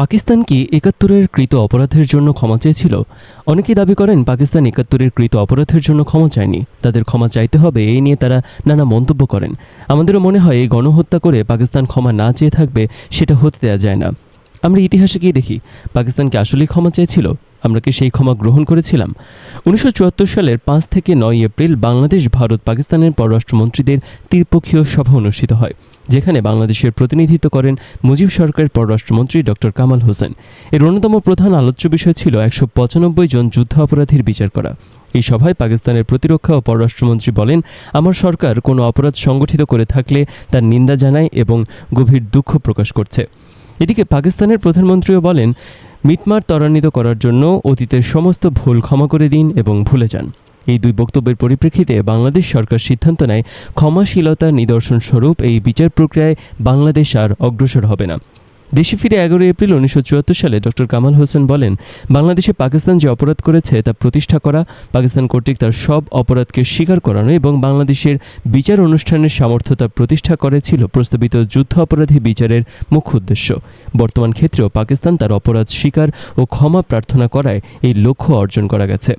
পাকিস্তান কি একাত্তরের কৃত অপরাধের জন্য ক্ষমা চেয়েছিল? অনেকেই দাবি করেন পাকিস্তান একাত্তরের কৃত অপরাধের জন্য ক্ষমা চায়নি। তাদের ক্ষমা চাইতে হবে এই নিয়ে তারা নানা মন্তব্য করেন। আমাদেরও মনে হয় এই গণহত্যা করে পাকিস্তান ক্ষমা না চেয়ে থাকবে সেটা হতে দেওয়া যায় না। আমরা ইতিহাসে গিয়ে দেখি, পাকিস্তান কি আসলেই ক্ষমা চেয়েছিল? আমরা কি সেই ক্ষমা গ্রহণ করেছিলাম? উনিশশো চুয়াত্তর সালের পাঁচ থেকে নয় এপ্রিল বাংলাদেশ, ভারত, পাকিস্তানের পররাষ্ট্রমন্ত্রীদের ত্রিপক্ষীয় সভা অনুষ্ঠিত হয়, যেখানে বাংলাদেশের প্রতিনিধিত্ব করেন মুজিব সরকারের পররাষ্ট্রমন্ত্রী ডক্টর কামাল হোসেন। এর অন্যতম প্রধান আলোচ্য বিষয় ছিল একশো পঁচানব্বই জন যুদ্ধ অপরাধীর বিচার করা। এই সভায় পাকিস্তানের প্রতিরক্ষা ও পররাষ্ট্রমন্ত্রী বলেন, আমার সরকার কোনো অপরাধ সংগঠিত করে থাকলে তার নিন্দা জানায় এবং গভীর দুঃখ প্রকাশ করছে। এদিকে পাকিস্তানের প্রধানমন্ত্রীও বলেন মিটমার ত্বরান্বিত করার জন্য অতীতের সমস্ত ভুল ক্ষমা করে দিন এবং ভুলে যান। এই দুই বক্তব্যের পরিপ্রেক্ষিতে বাংলাদেশ সরকার সিদ্ধান্ত নেয় ক্ষমাশীলতার নিদর্শনস্বরূপ এই বিচার প্রক্রিয়ায় বাংলাদেশ আর অগ্রসর হবে না। দেশে ফিরে এগারোই এপ্রিল উনিশশো চুয়াত্তর সালে ডক্টর কামাল হোসেন বলেন, বাংলাদেশে পাকিস্তান যে অপরাধ করেছে তা প্রতিষ্ঠা করা, পাকিস্তান কর্তৃক তার সব অপরাধকে স্বীকার করানো এবং বাংলাদেশের বিচার অনুষ্ঠানের সামর্থ্যতা প্রতিষ্ঠা করেছিল প্রস্তাবিত যুদ্ধ অপরাধী বিচারের মুখ্য উদ্দেশ্য। বর্তমান ক্ষেত্রেও পাকিস্তান তার অপরাধ স্বীকার ও ক্ষমা প্রার্থনা করায় এই লক্ষ্য অর্জন করা গেছে।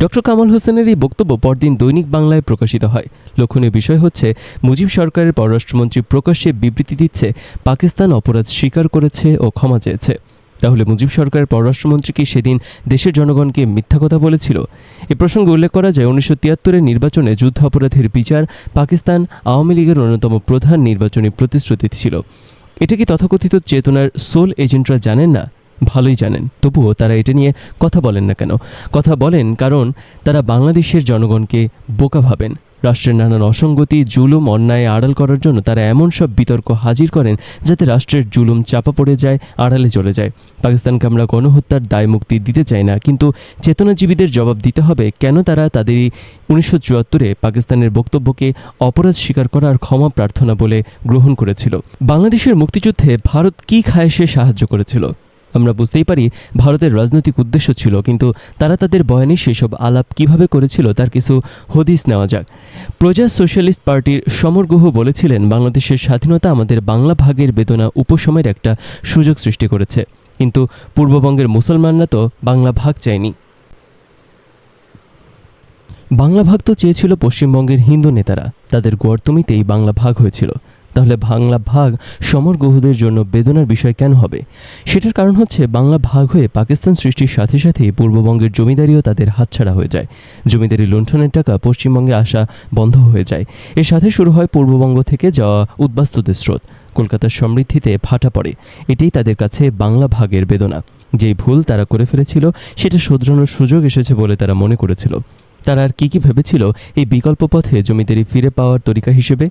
ডক্টর কামাল হোসেনের এই বক্তব্য পরদিন দৈনিক বাংলায় প্রকাশিত হয়। লক্ষণীয় বিষয় হচ্ছে, মুজিব সরকারের পররাষ্ট্রমন্ত্রী প্রকাশ্যে বিবৃতি দিচ্ছে, পাকিস্তান অপরাধ স্বীকার করেছে ও ক্ষমা চেয়েছে। তাহলে মুজিব সরকারের পররাষ্ট্রমন্ত্রী কি সেদিন দেশের জনগণকে মিথ্যা কথা বলেছিল? এ প্রসঙ্গে উল্লেখ করা যায়, উনিশশো তিয়াত্তরের নির্বাচনে যুদ্ধ অপরাধের বিচার পাকিস্তান আওয়ামী লীগের অন্যতম প্রধান নির্বাচনী প্রতিশ্রুতি ছিল। এটা কি তথাকথিত চেতনার সোল এজেন্টরা জানেন না? ভালোই জানেন। তবুও তারা এটা নিয়ে কথা বলেন না কেন? কথা বলেন কারণ তারা বাংলাদেশের জনগণকে বোকা ভাবেন। রাষ্ট্রের নানান অসঙ্গতি, জুলুম, অন্যায় আড়াল করার জন্য তারা এমন সব বিতর্ক হাজির করেন যাতে রাষ্ট্রের জুলুম চাপা পড়ে যায়, আড়ালে চলে যায়। পাকিস্তানকে আমরা গণহত্যার দায় মুক্তি দিতে চাই না, কিন্তু চেতনাজীবীদের জবাব দিতে হবে কেন তারা তাদের উনিশশো চুয়াত্তরে পাকিস্তানের বক্তব্যকে অপরাধ স্বীকার করার ক্ষমা প্রার্থনা বলে গ্রহণ করেছিল। বাংলাদেশের মুক্তিযুদ্ধে ভারত কী খায়েশে সাহায্য করেছিল? আমরা বুঝতেই পারি ভারতের রাজনৈতিক উদ্দেশ্য ছিল, কিন্তু তারা তাদের বয়ানে সেসব আলাপ কীভাবে করেছিল তার কিছু হদিস নেওয়া যাক। প্রজা সোশ্যালিস্ট পার্টির সমর গুহ বলেছিলেন, বাংলাদেশের স্বাধীনতা আমাদের বাংলা ভাগের বেদনা উপশমের একটা সুযোগ সৃষ্টি করেছে। কিন্তু পূর্ববঙ্গের মুসলমানরা তো বাংলা ভাগ চায়নি। বাংলা ভাগ তো চেয়েছিল পশ্চিমবঙ্গের হিন্দু নেতারা। তাদের গোয়ার্তমিতেই বাংলা ভাগ হয়েছিল। তাহলে বাংলা ভাগ সমর গহুদের জন্য বেদনার বিষয় কেন হবে? সেটার কারণ হচ্ছে বাংলা ভাগ হয়ে পাকিস্তান সৃষ্টির সাথে সাথেই পূর্ববঙ্গের জমিদারিও তাদের হাতছাড়া হয়ে যায়। জমিদারি লুণ্ঠনের টাকা পশ্চিমবঙ্গে আসা বন্ধ হয়ে যায়। এর সাথে শুরু হয় পূর্ববঙ্গ থেকে যাওয়া উদ্বাস্তুদের স্রোত। কলকাতার সমৃদ্ধিতে ফাটা পড়ে। এটাই তাদের কাছে বাংলা ভাগের বেদনা। যেই ভুল তারা করে ফেলেছিল, সেটা শোধরানোর সুযোগ এসেছে বলে তারা মনে করেছিল। তারা আর কী কী ভেবেছিল এই বিকল্প পথে জমিদারি ফিরে পাওয়ার তরিকা হিসেবে?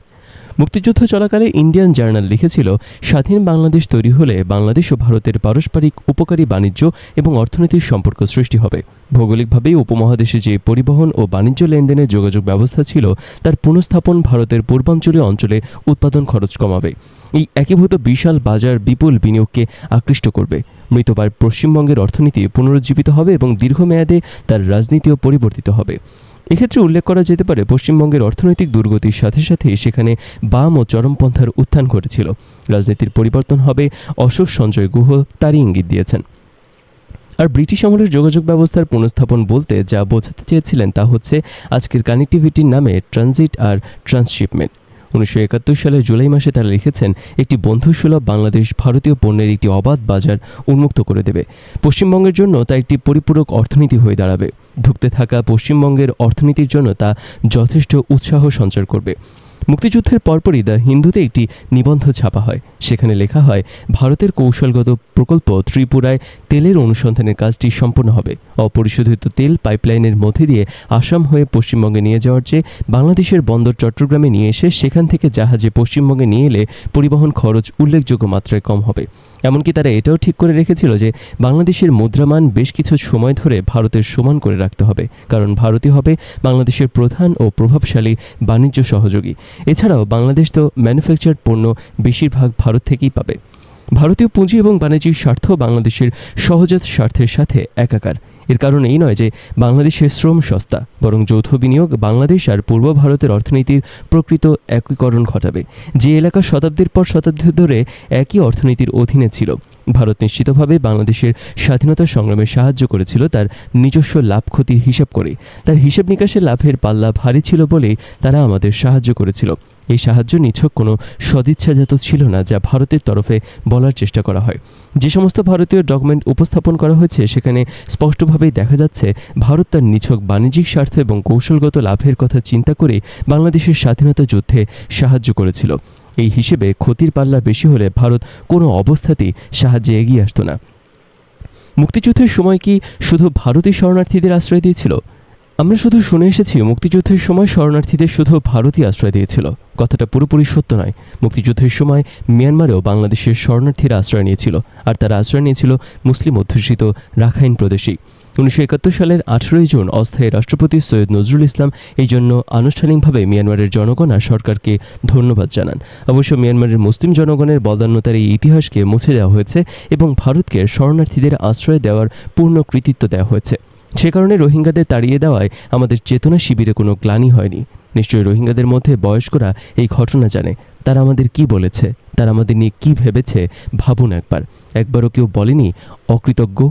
মুক্তিযুদ্ধ চলাকালে ইন্ডিয়ান জার্নাল লিখেছিল, স্বাধীন বাংলাদেশ তৈরি হলে বাংলাদেশ ও ভারতের পারস্পরিক উপকারী বাণিজ্য এবং অর্থনৈতিক সম্পর্ক সৃষ্টি হবে। ভৌগোলিকভাবেই উপমহাদেশে যে পরিবহন ও বাণিজ্য লেনদেনের যোগাযোগ ব্যবস্থা ছিল, তার পুনঃস্থাপন ভারতের পূর্বাঞ্চলীয় অঞ্চলে উৎপাদন খরচ কমাবে। এই একীভূত বিশাল বাজার বিপুল বিনিয়োগকে আকৃষ্ট করবে। মৃতবার পশ্চিমবঙ্গের অর্থনীতি পুনরুজ্জীবিত হবে এবং দীর্ঘমেয়াদে তার রাজনীতিও পরিবর্তিত হবে। এক্ষেত্রে উল্লেখ করা যেতে পারে পশ্চিমবঙ্গের অর্থনৈতিক দুর্গতির সাথে সাথে সেখানে বাম ও চরমপন্থার উত্থান ঘটেছিল। রাজনীতির পরিবর্তন হবে অশোক সঞ্জয় গুহ তারই ইঙ্গিত দিয়েছেন। আর ব্রিটিশ আমলের যোগাযোগ ব্যবস্থার পুনঃস্থাপন বলতে যা বোঝাতে চেয়েছিলেন তা হচ্ছে, আজকের কানেক্টিভিটির নামে ট্রানজিট আর ট্রান্সশিপমেন্ট উনিশশো সালের জুলাই মাসে তারা লিখেছেন, একটি বন্ধুসুলভ বাংলাদেশ ভারতীয় পণ্যের একটি অবাধ বাজার উন্মুক্ত করে দেবে। পশ্চিমবঙ্গের জন্য তা একটি পরিপূরক অর্থনীতি হয়ে দাঁড়াবে। ধুঁকতে থাকা পশ্চিমবঙ্গের অর্থনীতির জন্য তা যথেষ্ট উৎসাহ সঞ্চার করবে। মুক্তিযুদ্ধের পরপরই দ্য হিন্দুতে একটি নিবন্ধ ছাপা হয়। সেখানে লেখা হয়, ভারতের কৌশলগত প্রকল্প ত্রিপুরায় তেলের অনুসন্ধানের কাজটি সম্পন্ন হবে। অপরিশোধিত তেল পাইপলাইনের মধ্যে দিয়ে আসাম হয়ে পশ্চিমবঙ্গে নিয়ে যাওয়ার চেয়ে বাংলাদেশের বন্দর চট্টগ্রামে নিয়ে এসে সেখান থেকে জাহাজে পশ্চিমবঙ্গে নিয়ে এলে পরিবহন খরচ উল্লেখযোগ্য মাত্রায় কম হবে। এমনকি তারা এটাও ঠিক করে রেখেছিল যে বাংলাদেশের মুদ্রামান বেশ কিছু সময় ধরে ভারতের সমান করে রাখতে হবে, কারণ ভারতই হবে বাংলাদেশের প্রধান ও প্রভাবশালী বাণিজ্য সহযোগী। এছাড়াও বাংলাদেশ তো ম্যানুফ্যাকচার পণ্য বেশিরভাগ ভারত থেকেই পাবে। ভারতীয় পুঁজি এবং বাণিজ্যিক স্বার্থ বাংলাদেশের সহজাত স্বার্থের সাথে একাকার। এর কারণ এই নয় যে বাংলাদেশের শ্রম সস্তা, বরং যৌথ বিনিয়োগ বাংলাদেশ আর পূর্ব ভারতের অর্থনীতির প্রকৃত একীকরণ ঘটাবে। যে এলাকা শতাব্দীর পর শতাব্দী ধরে একই অর্থনীতির অধীনে ছিল। ভারত নিশ্চিতভাবে বাংলাদেশের স্বাধীনতা সংগ্রামে সাহায্য করেছিল তার নিজস্ব লাভ ক্ষতির হিসাব করে। তার হিসাব নিকাশের লাভের পাল্লা ভারী ছিল বলেই তারা আমাদের সাহায্য করেছিল। এই সাহায্য নিছক কোনো সদিচ্ছাজাত ছিল না যা ভারতের তরফে বলার চেষ্টা করা হয়। যে সমস্ত ভারতীয় ডকুমেন্ট উপস্থাপন করা হয়েছে, সেখানে স্পষ্টভাবেই দেখা যাচ্ছে ভারত তার নিছক বাণিজ্যিক স্বার্থ এবং কৌশলগত লাভের কথা চিন্তা করে বাংলাদেশের স্বাধীনতা যুদ্ধে সাহায্য করেছিল। এই হিসেবে ক্ষতির পাল্লা বেশি হলে ভারত কোনো অবস্থাতেই সাহায্যে এগিয়ে আসতো না। মুক্তিযুদ্ধের সময় কি শুধু ভারতীয় শরণার্থীদের আশ্রয় দিয়েছিল? আমরা শুধু শুনে এসেছি মুক্তিযুদ্ধের সময় শরণার্থীদের শুধু ভারতই আশ্রয় দিয়েছিল। কথাটা পুরোপুরি সত্য নয়। মুক্তিযুদ্ধের সময় মিয়ানমারেও বাংলাদেশের শরণার্থীরা আশ্রয় নিয়েছিল, আর তারা আশ্রয় নিয়েছিল মুসলিম অধ্যুষিত রাখাইন প্রদেশেই। উনিশশো একাত্তর সালের আঠেরোই জুন অস্থায়ী রাষ্ট্রপতি সৈয়দ নজরুল ইসলাম এই জন্য আনুষ্ঠানিকভাবে মিয়ানমারের জনগণ আর সরকারকে ধন্যবাদ জানান। অবশ্য মিয়ানমারের মুসলিম জনগণের বদান্যতার এই ইতিহাসকে মুছে দেওয়া হয়েছে এবং ভারতকে শরণার্থীদের আশ্রয় দেওয়ার পূর্ণ কৃতিত্ব দেওয়া হয়েছে। সে কারণে রোহিঙ্গাদের তাড়িয়ে দেওয়ায় আমাদের চেতনা শিবিরে কোনো গ্লানি হয়নি। নিশ্চয়ই রোহিঙ্গাদের মধ্যে বয়স্করা এই ঘটনা জানে। তারা আমাদের কি বলেছে? তারা আমাদের নিয়ে কি ভেবেছে? ভাবুন একবার। একবারও কেউ বলেনি, অকৃতজ্ঞ